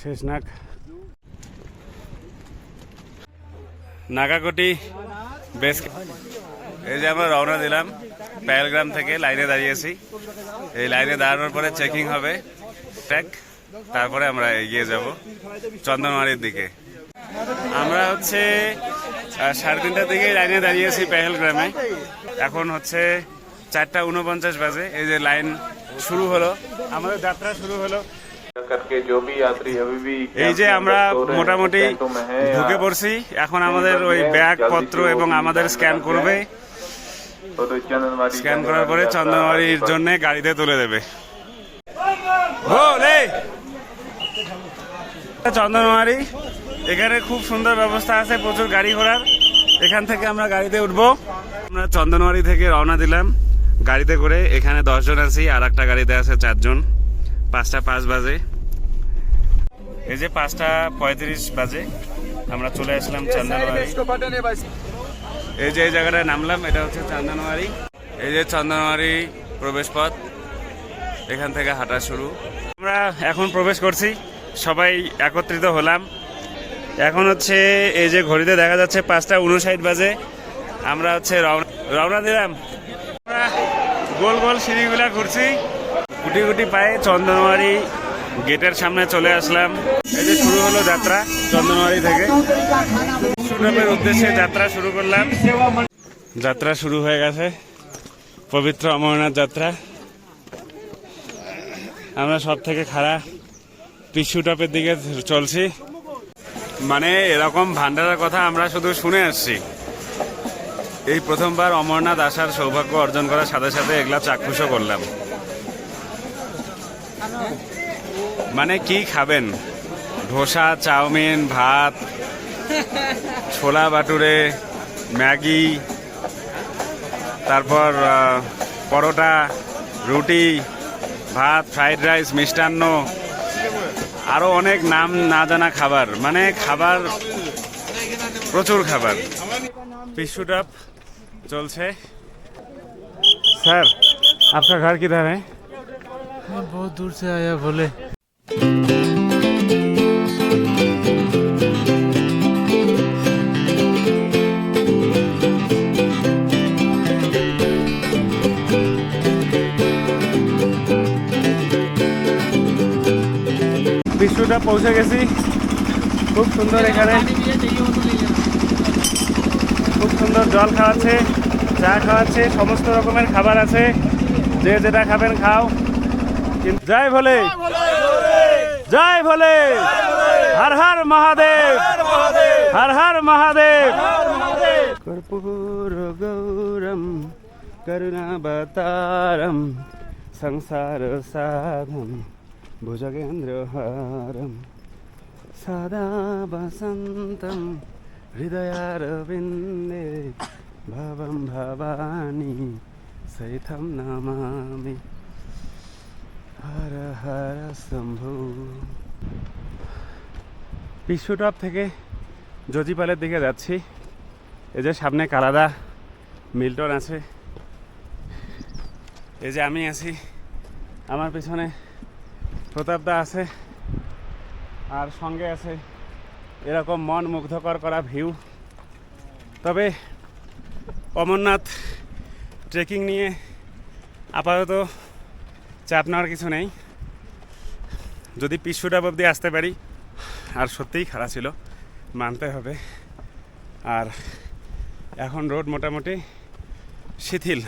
শেষনাগ নাগাকোটি, বেশ এই যে আমরা রওনা দিলাম প্যালগ্রাম থেকে লাইনে দাঁড়িয়েছি। এই লাইনে দাঁড়ানোর পরে চেকিং হবে ট্যাগ তারপরে আমরা এগিয়ে যাব চন্দনমারির দিকে। আমরা হচ্ছে সাড়ে তিনটার দিকে লাইনে দাঁড়িয়েছি পেহেলগ্রামে। এখন হচ্ছে চারটা উনপঞ্চাশ বাজে এই যে লাইন শুরু হলো। আমাদের যাত্রা শুরু হলো। এই যে আমরা মোটামুটি ঢুকে পড়ছি। এখন আমাদের ওই ব্যাগ পত্র এবং আমাদের স্ক্যান করবে। স্ক্যান করার পরে চন্দনবাড়ির জন্য গাড়িতে তুলে দেবে। চন্দনমারি এখানে খুব সুন্দর ব্যবস্থা আছে প্রচুর গাড়ি ঘোড়ার। এখান থেকে আমরা গাড়িতে উঠবো। আমরা চন্দনমারি থেকে রওনা দিলাম। গাড়িতে করে এখানে দশজন আছি আর একটা গাড়িতে আছে চারজন। পাঁচটা পাঁচ বাজে। এই যে পাঁচটা পঁয়ত্রিশ বাজে। আমরা চলে আসলাম এই যে এই জায়গাটায় নামলাম, এটা হচ্ছে চন্দনবাড়ি এই যে চন্দনবাড়ি প্রবেশ পথ এখান থেকে হাঁটা শুরু। আমরা এখন প্রবেশ করছি, সবাই একত্রিত হলাম। এখন হচ্ছে এই যে ঘড়িতে দেখা যাচ্ছে পাঁচটা উনষাট বাজে। আমরা হচ্ছে রওনা রওনা দিলাম। গোল গোল সিঁড়িগুলা ঘুরছি। গুটি গুটি পায়ে চন্দনবাড়ি গেটের সামনে চলে আসলাম। এই যে শুরু হলো যাত্রা চন্দনবাড়ি থেকে। সুনামের উদ্দেশ্যে যাত্রা শুরু করলাম। যাত্রা শুরু হয়ে গেছে। পবিত্র অমরনাথ যাত্রা। আমরা সব থেকে খারাপ পিছু টপের দিকে চলছি। মানে এরকম ভান্ডারের কথা আমরা শুধু শুনে আসছি। এই প্রথমবার অমরনাথ আসার সৌভাগ্য অর্জন করার সাথে সাথে এগুলা চাক্ষুষও করলাম। মানে কি খাবেন? ধোসা, চাউমিন, ভাত, ছোলা বাটুরে ম্যাগি, তারপর পরোটা, রুটি, ভাত, ফ্রাইড রাইস, মিষ্টান্ন আরও অনেক নাম না জানা খাবার। মানে খাবার, প্রচুর খাবার। পিসুটাপ চলছে স্যার আপনার ঘর কিধার হ্যাঁ बहुत दूर से आया बोले বিষ্ণুটা পৌঁছে গেছি খুব সুন্দর এখানে খুব সুন্দর জল খাওয়াচ্ছে চা খাওয়াচ্ছি, সমস্ত রকমের খাবার আছে। যে যেটা খাবেন খাও। জয় ভোলে। জয় ভোলে। হর হর মহাদেব। হর হর মহাদেব। কর্পূর গৌরম, করুণাবতারম, সংসার সাধম ভুজগেন্দ্রহারম সদা বসন্তম, হৃদয়ারবিন্দে ভবম ভবানী সৈথম নমামি হর হর শম্ভু পিসুটপ থেকে জজিপালের দিকে যাচ্ছি। এই যে সামনে কালাদা মিল্টন আছে। এই যে আমি আছি। আমার পিছনে প্রতাপদা আছে। আর সঙ্গে আছে এরকম মন মুগ্ধকর করা ভিউ। তবে অমরনাথ ট্রেকিং নিয়ে আপাতত চাপ নেওয়ার কিছু নেই। যদি পিসুটা অবধি আসতে পারি, আর সত্যিই খারাপ ছিল, মানতে হবে। আর এখন রোড মোটামুটি শিথিল।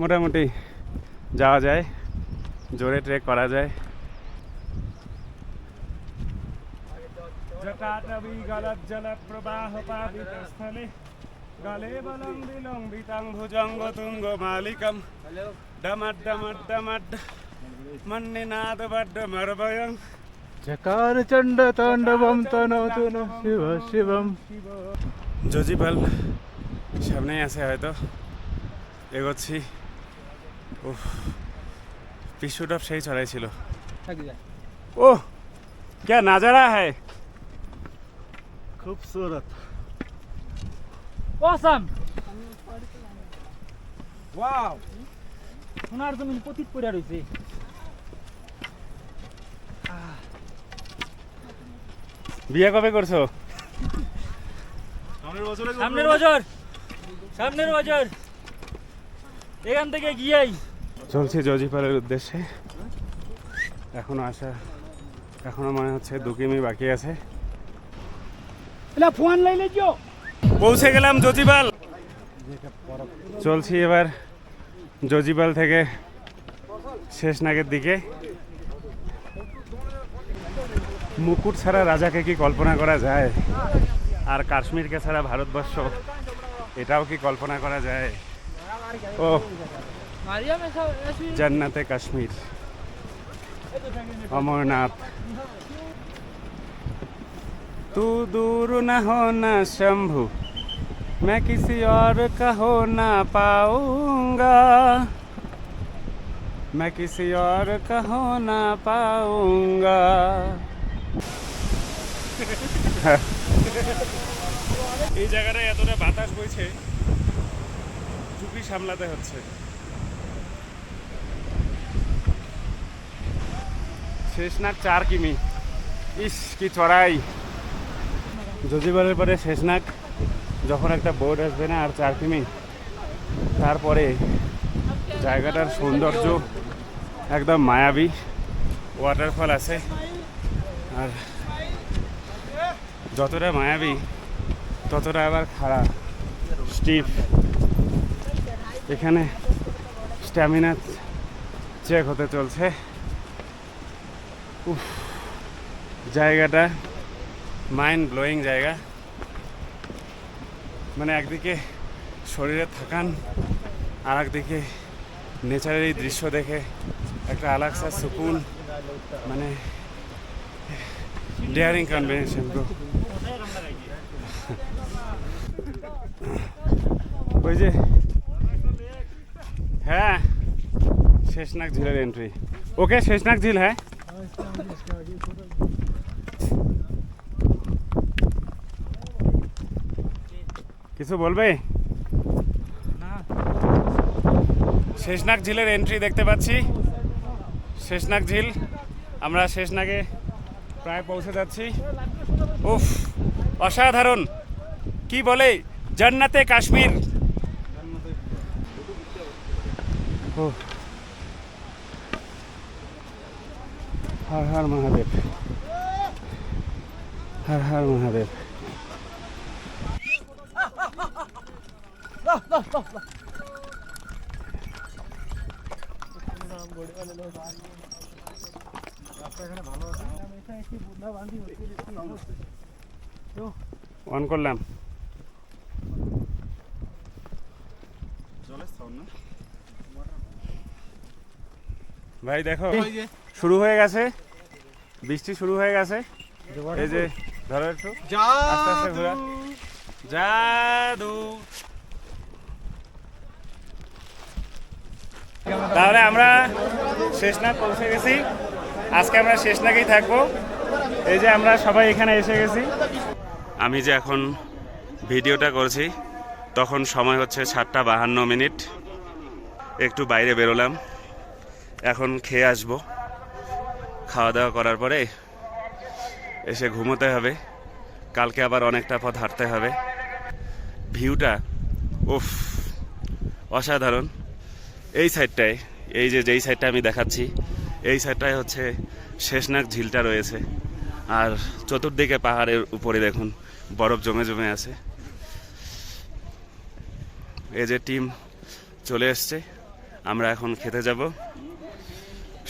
মোটামুটি যাওয়া যায়, জোরে ট্রেক করা যায়। গলে বলং বিলং বিতাং ভুজঙ্গ তুঙ্গ মালিকম। ডমাড্ডমাড্ডমাড্ড মন্নি নাদ বড্ড মরবয়ং। চকার চণ্ড তাণ্ডবম তনতু শিব শিবম। জজি পাল সামনেই আছে হয়তো। এগোচ্ছি। ও পিসুটপ সেই চড়াইছিল। ও কে নাজারা হ্যায়? খুবসুরত। অসাম ওয়াও সোনার জমিন পতিত পড়ে রয়েছে বিয়ে কবে করছ? সামনের বছর সামনের বছর! এখান থেকে গিয়েই। চলছে জজিপালের উদ্দেশ্যে। এখনও আসা এখনও মনে হচ্ছে দু কিমি বাকি আছে। ফোন লাইলে যাও। পৌঁছে গেলাম জজিবাল। চলছি এবার জজিবাল থেকে শেষ নাগের দিকে। মুকুট ছাড়া রাজাকে কি কল্পনা করা যায়? আর কাশ্মীরকে ছাড়া ভারতবর্ষ, এটাও কি কল্পনা করা যায়? ও, জান্নাতে কাশ্মীর। অমরনাথ। তু দূর না হো না, শম্ভু। मैं किसी और का हो ना पाऊंगा मैं किसी और का हो ना पाऊंगा এই জায়গাটায় এতটা বাতাস বইছে টুপি সামলাতে হচ্ছে শেষনাগ চার কিমি ইস কি চড়াই জজিবারের পরে শেষনাগ যখন একটা বোর্ড আসবে না আর চার কিমি, তারপরে জায়গাটার সৌন্দর্য একদম মায়াবী ওয়াটারফল আছে। আর যতটা মায়াবী, ততটা আবার খারাপ স্টিফ এখানে স্ট্যামিনা চেক হতে চলছে। উফ, জায়গাটা মাইন্ড ব্লোয়িং জায়গা। মানে একদিকে শরীরে থাকান আর একদিকে নেচারের এই দৃশ্য দেখে একটা আলাক্সা সুকুন মানে ডেয়ারিং কম্বিনেশন তো ওই যে হ্যাঁ শেষনাগ ঝিলের এন্ট্রি ওকে, শেষনাগ ঝিল হ্যাঁ? কিছু বলবে? শেষনাগ ঝিলের এন্ট্রি দেখতে পাচ্ছি। শেষনাগ ঝিল। আমরা শেষনাগে প্রায় পৌঁছে যাচ্ছি। উফ অসাধারণ। কি বলে? জান্নাতে কাশ্মীর। হর হর মহাদেব। হর হর মহাদেব। অন করলাম ভাই দেখো শুরু হয়ে গেছে। বৃষ্টি শুরু হয়ে গেছে। এই যে ধরো একটু। আস্তে আস্তে ঘোরা। জাদু। তাহলে আমরা শেষনাগ পৌঁছে গেছি। আজকে আমরা শেষনাগেই থাকব। এই যে আমরা সবাই এখানে এসে গেছি। আমি যে এখন ভিডিওটা করছি, তখন সময় হচ্ছে সাতটা বাহান্ন মিনিট। একটু বাইরে বেরোলাম। এখন খেয়ে আসব। খাওয়া দাওয়া করার পরে এসে ঘুমোতে হবে। কালকে আবার অনেকটা পথ হাঁটতে হবে। ভিউটা, উফ, অসাধারণ। এই সাইডটায়, এই যে যেই সাইডটা আমি দেখাচ্ছি, এই সাইডটায় হচ্ছে শেষনাগ ঝিলটা রয়েছে। আর চতুর্দিকে পাহাড়ের উপরে দেখুন, বরফ জমে জমে আছে। এই যে টিম চলে এসছে, আমরা এখন খেতে যাব।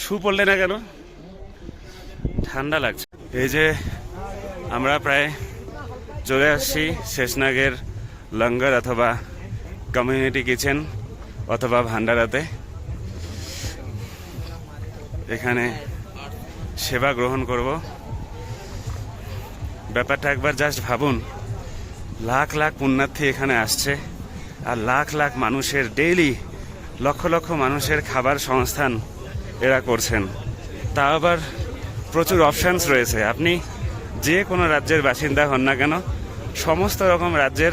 শু পড়লে না কেন? ঠান্ডা লাগছে। এই যে আমরা প্রায় চলে আসছি শেষনাগের লঙ্গর অথবা কমিউনিটি কিচেন। অথবা ভান্ডারাতে এখানে সেবা গ্রহণ করব। ব্যাপারটা একবার জাস্ট ভাবুন। লাখ লাখ পুণ্যার্থী এখানে আসছে আর লাখ লাখ মানুষের ডেইলি লক্ষ লক্ষ মানুষের খাবার সংস্থান এরা করছেন। তা আবার প্রচুর অপশানস রয়েছে। আপনি যে কোনো রাজ্যের বাসিন্দা হন না কেন, সমস্ত রকম রাজ্যের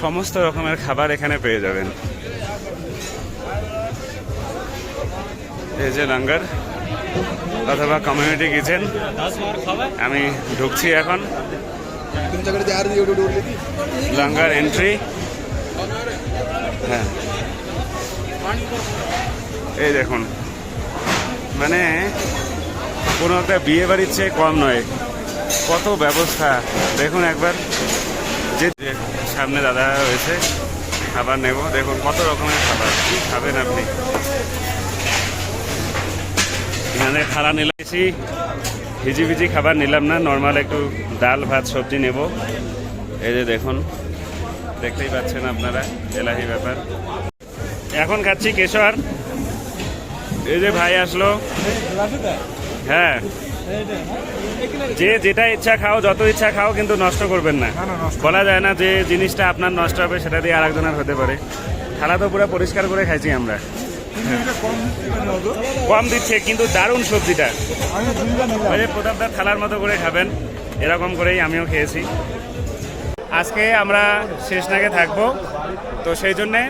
সমস্ত রকমের খাবার এখানে পেয়ে যাবেন। এই যে লঙ্গার অথবা কমিউনিটি কিচেন আমি ঢুকছি এখন। লঙ্গার এন্ট্রি হ্যাঁ। এই দেখুন। মানে কোনো একটা বিয়ে বাড়ির চেয়ে কম নয়। কত ব্যবস্থা। দেখুন একবার। যে সামনে দাদা রয়েছে খাবার নেব। দেখুন কত রকমের খাবার। কী খাবেন আপনি? এখানে খালা নিলাইছি ভিজি ভিজি খাবার নিলাম না নর্মাল একটু ডাল ভাত সবজি নেব। এই যে দেখুন দেখতেই পাচ্ছেন আপনারা এলাহি ব্যাপার। এখন খাচ্ছি কেশর। এই যে ভাই আসলো। হ্যাঁ। যে যেটা ইচ্ছা খাও যত ইচ্ছা খাও কিন্তু নষ্ট করবেন না। বলা যায় না যে জিনিসটা আপনার নষ্ট হবে সেটা দিয়ে আরেকজনের হতে পারে। থালা তো পুরো পরিষ্কার করে খাইছি আমরা। কম দিচ্ছে কিন্তু দারুণ সবজিটা। ওই যে প্রতাপদার থালার মতো করে খাবেন এরকম করেই আমিও খেয়েছি। আজকে আমরা শেষনাগে থাকব তো সেই জন্যে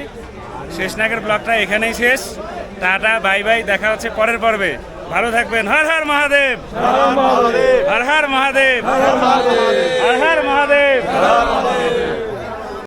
শেষনাগের ব্লগটা এখানেই শেষ। টাটা বাই বাই দেখা হচ্ছে পরের পর্বে। ভালো থাকবেন। হর হর মহাদেব। হর হর মহাদেব। হর হর মহাদেব। হর হর মহাদেব।